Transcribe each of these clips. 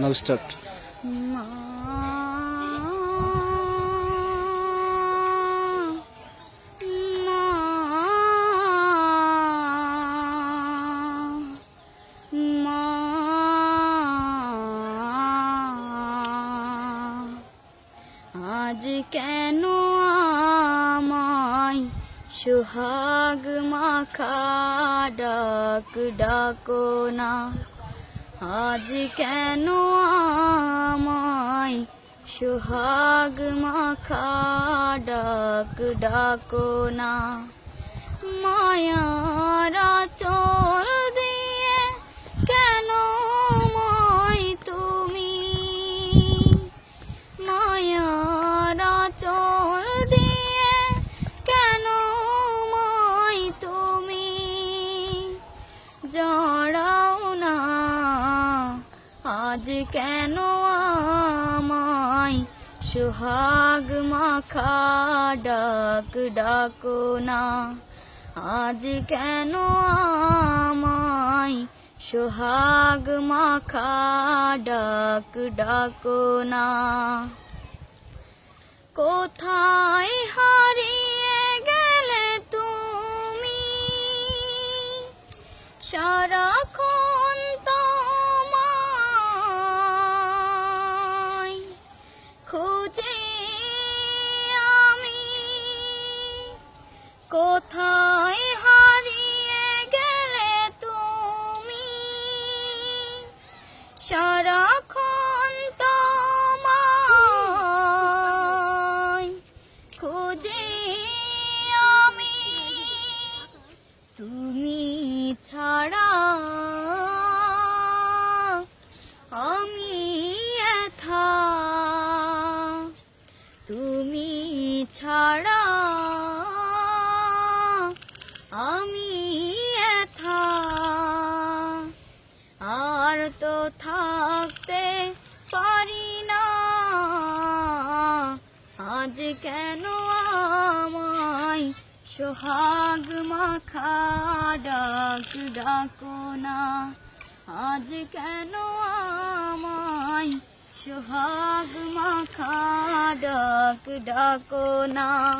নাও start আজ কেন আমায় সুহাগ মাখা ডাক ডাকো না? আজ কেন আমায় সুহাগ মাখা ডাক ডাকো না? মায়ারা আজ কেন আমায় সুহাগ মাখা ডাক ডাকো না? আজ কেন আমায় সোহাগ মাখা ডাক ডাকো না? কোথায় হারিয়ে গেলে তুমি? সারাক্ষণ এথা তুমি ছাড়া আমি এথা আর তো থাকতে পারি না। আজ কেন আমায় সোহাগ মাখা ডাক ডাকো না? আজ কেন আমায় সোহাগ মাখা ডাক ডাকো না?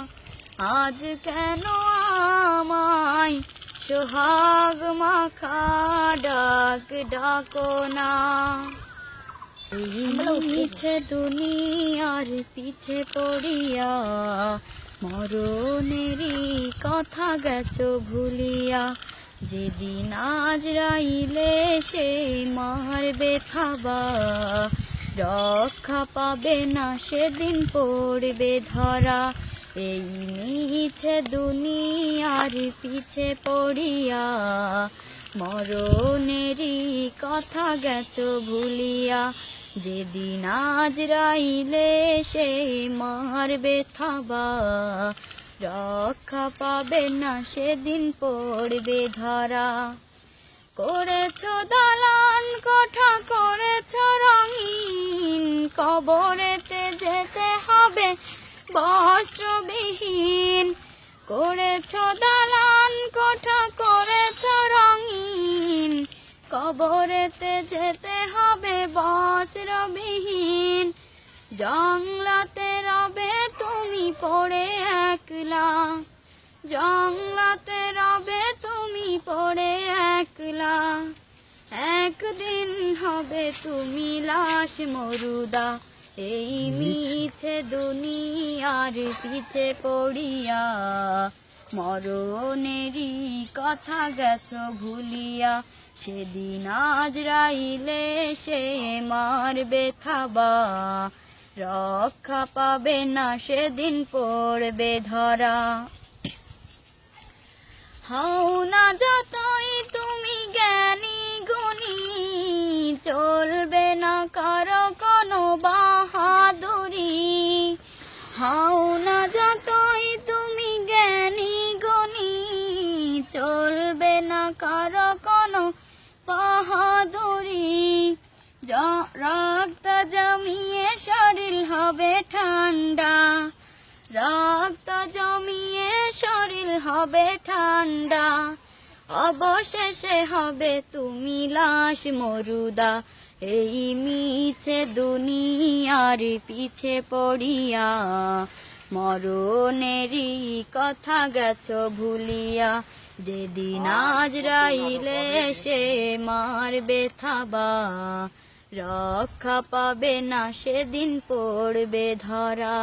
আজ কেন আমায় সোহাগ মাখা ডাক ডাকো না? মিছে দুনিয়ার পিছে পড়িয়া মরণেরই কথা গেছো ভুলিয়া। যেদিন আজ রাইলে সে মারবে থাবা রক্ষা পাবে না সেদিন পড়বে ধরা। এই মিছে দুনিয়ার পিছে পড়িয়া, মরণেরই কথা গেছ ভুলিয়া। যেদিন আজ রাইলে সে মারবে থাবা রক্ষা পাবে না, সেদিন পড়বে ধরা। করেছ দালান কোঠা, করেছ রঙিন কবরেতে যেতে হবে বস্ত্রবিহীন। করেছ দালান কোঠা, করেছ রঙিন কবরেতে যেতে হবে বস্ত্রবিহীন। জংলাতে রবে পড়ে একলা। জঙ্গলাতে রবে তুমি পড়ে একলা। একদিন হবে তুমি লাশ মরুদা। এই মিছে। দুনিয়ার পিছে পড়িয়া মরণেরই কথা গেছ ভুলিয়া। সেদিন আজ রাইলে সে মারবে থাবা রক্ষা পাবে না সেদিন পড়বে ধরা। হাও না যতই তুমি জ্ঞানী গুণী, চলবে না কারও কোনো বাহাদুরি। হাও না যতই তুমি জ্ঞানী গুণী, চলবে না কারও কোনো বাহাদুরি। রক্ত জমিয়ে শরীর হবে ঠান্ডা। রক্ত জমিয়ে শরীর হবে ঠান্ডা। অবশেষে হবে তুমি লাশ মরুদা। এই মিছে দুনিয়ার পিছে পড়িয়া মরণেরই কথা গেছ ভুলিয়া। যেদিন আজ রাইলে সে মারবে থাবা রক্ষা পাবে না সেদিন পড়বে ধরা।